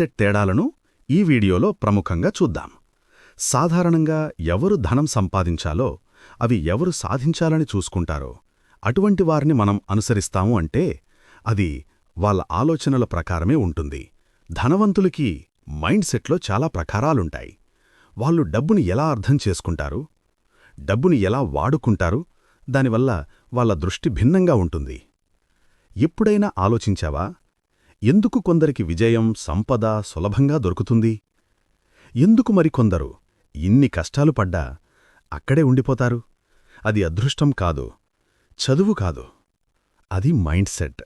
Set తేడాలను ఈ వీడియోలో ప్రముఖంగా చూద్దాం. సాధారణంగా ఎవరు ధనం సంపాదించాలో అవి ఎవరు సాధించాలని చూసుకుంటారో అటువంటి వారిని మనం అనుసరిస్తాము అంటే అది వాళ్ళ ఆలోచనల ప్రకారమే ఉంటుంది. ధనవంతులకి మైండ్ సెట్లో చాలా ప్రకారాలుంటాయి. వాళ్ళు డబ్బుని ఎలా అర్థం చేసుకుంటారు? డబ్బుని ఎలా వాడుకుంటారు? దానివల్ల వాళ్ళ దృష్టి భిన్నంగా ఉంటుంది. ఎప్పుడైనా ఆలోచించావా? ఎందుకు కొందరికి విజయం సంపద సులభంగా దొరుకుతుంది? ఎందుకు మరికొందరు ఇన్ని కష్టాలు పడ్డా అక్కడే ఉండిపోతారు? అది అదృష్టం కాదు చదువు కాదు అది మైండ్ సెట్.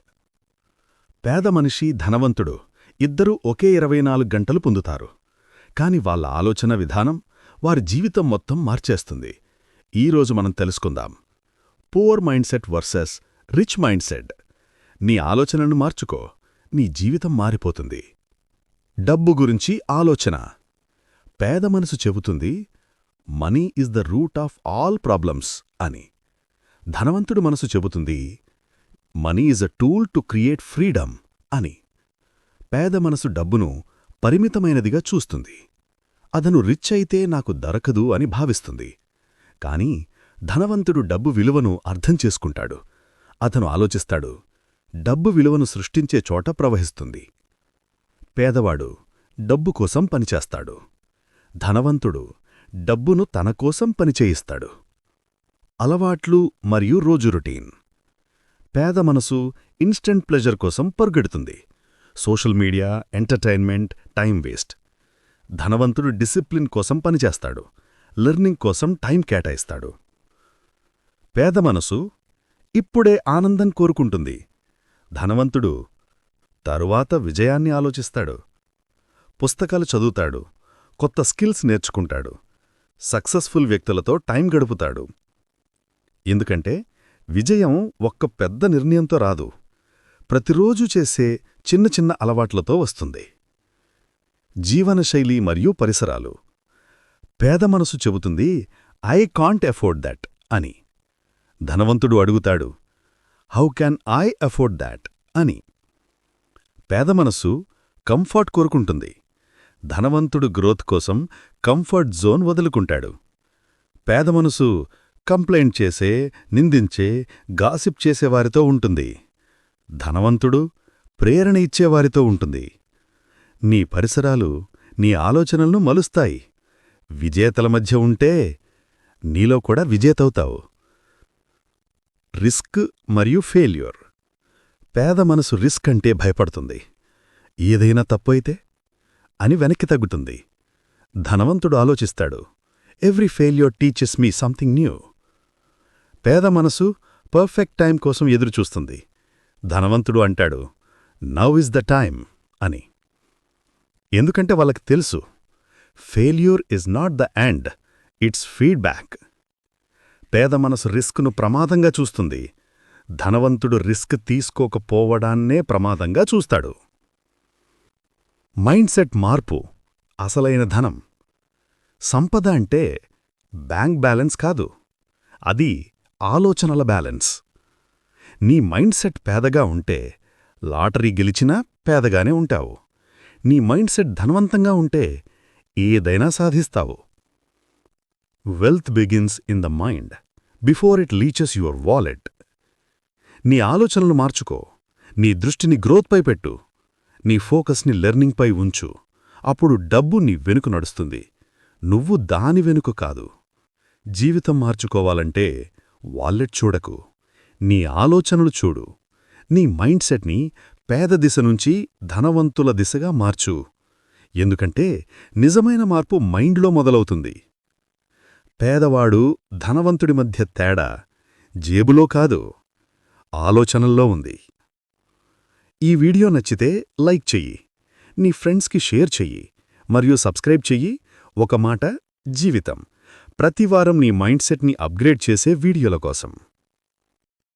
పేద మనిషి ధనవంతుడు ఇద్దరూ ఒకే ఇరవై నాలుగు గంటలు పొందుతారు. కాని వాళ్ళ ఆలోచన విధానం వారి జీవితం మొత్తం మార్చేస్తుంది. ఈరోజు మనం తెలుసుకుందాం. Poor mindset versus rich mindset. నీ ఆలోచనను మార్చుకో. నీ జీవితం మారిపోతుంది. డబ్బు గురించి ఆలోచన. పేద మనసు చెబుతుంది money is the root of all problems అని. ధనవంతుడు మనసు చెబుతుంది money is a tool to create freedom అని. పేద మనసు డబ్బును పరిమితమైనదిగా చూస్తుంది. అదను రిచ్ అయితే నాకు దొరకదు అని భావిస్తుంది. కాని ధనవంతుడు డబ్బు విలువను అర్థం చేసుకుంటాడు. అతను ఆలోచిస్తాడు డబ్బు విలువను సృష్టించే చోట ప్రవహిస్తుంది. పేదవాడు డబ్బు కోసం పనిచేస్తాడు. ధనవంతుడు డబ్బును తనకోసం పనిచేయిస్తాడు. అలవాట్లు మరియు రోజు రొటీన్. పేద మనసు ఇన్స్టెంట్ ప్లెజర్ కోసం పరుగెడుతుంది. Social media entertainment time waste. ధనవంతుడు డిసిప్లిన్ కోసం పనిచేస్తాడు. లెర్నింగ్ కోసం టైం కేటాయిస్తాడు. పేద మనసు ఇప్పుడే ఆనందం కోరుకుంటుంది. ధనవంతుడు తరువాత విజయాన్ని ఆలోచిస్తాడు. పుస్తకాలు చదువుతాడు. కొత్త స్కిల్స్ నేర్చుకుంటాడు. సక్సెస్ఫుల్ వ్యక్తులతో టైం గడుపుతాడు. ఎందుకంటే విజయం ఒక్క పెద్ద నిర్ణయంతో రాదు. ప్రతిరోజు చేసే చిన్న చిన్న అలవాట్లతో వస్తుంది. జీవనశైలి మరియు పరిసరాలు. పేద మనసు చెబుతుంది ఐ కాంట్ ఎఫోర్డ్ దట్ అని. ధనవంతుడు అడుగుతాడు how can I afford that అని. పేద మనసు కంఫర్ట్ కోరుకుంటుంది. ధనవంతుడు గ్రోత్ కోసం కంఫర్ట్ జోన్ వదులుకుంటాడు. పేద మనసు కంప్లైంట్ చేసే నిందించే గాసిప్ చేసేవారితో ఉంటుంది. ధనవంతుడు ప్రేరణ ఇచ్చేవారితో ఉంటుంది. నీ పరిసరాలు నీ ఆలోచనలను మలుస్తాయి. విజేతల మధ్య ఉంటే నీలో కూడా విజేతవుతావు. రిస్క్ మరియు ఫెయిల్యూర్. పేద మనసు రిస్క్ అంటే భయపడుతుంది. ఏదైనా తప్పు అయితే అని వెనక్కి తగ్గుతుంది. ధనవంతుడు ఆలోచిస్తాడు. Every failure teaches me something new. పేద మనసు పర్ఫెక్ట్ టైం కోసం ఎదురుచూస్తుంది. ధనవంతుడు అంటాడు నౌ ఇస్ ద టైమ్ అని. ఎందుకంటే వాళ్ళకి తెలుసు failure is not the end it's feedback. పేద మనసు రిస్క్ను ప్రమాదంగా చూస్తుంది. ధనవంతుడు రిస్క్ తీసుకోకపోవడాన్నే ప్రమాదంగా చూస్తాడు. మైండ్ సెట్ మార్పు అసలైన ధనం. సంపద అంటే బ్యాంక్ బ్యాలెన్స్ కాదు అది ఆలోచనల బ్యాలెన్స్. నీ మైండ్ సెట్ పేదగా ఉంటే లాటరీ గెలిచినా పేదగానే ఉంటావు. నీ మైండ్ సెట్ ధనవంతంగా ఉంటే ఏదైనా సాధిస్తావు. Wealth begins in the mind before it reaches your wallet. నీ ఆలోచనలు మార్చుకో. నీ దృష్టిని గ్రోత్పై పెట్టు. నీ ఫోకస్ని లెర్నింగ్పై ఉంచు. అప్పుడు డబ్బు నీ వెనుక నడుస్తుంది. నువ్వు దాని వెనుక కాదు. జీవితం మార్చుకోవాలంటే వాలెట్ చూడకు. నీ ఆలోచనలు చూడు. నీ మైండ్ సెట్ని పేద దిశ నుంచి ధనవంతుల దిశగా మార్చు. ఎందుకంటే నిజమైన మార్పు మైండ్లో మొదలవుతుంది. పేదవాడు ధనవంతుడి మధ్య తేడా జేబులో కాదు. ఆలోచనల్లో ఉంది. ఈ వీడియో నచ్చితే లైక్ చెయ్యి నీ ఫ్రెండ్స్కి షేర్ చెయ్యి మరియు సబ్స్క్రైబ్ చెయ్యి. ఒక మాట జీవితం. ప్రతివారం నీ మైండ్ సెట్ని అప్గ్రేడ్ చేసే వీడియోల కోసం.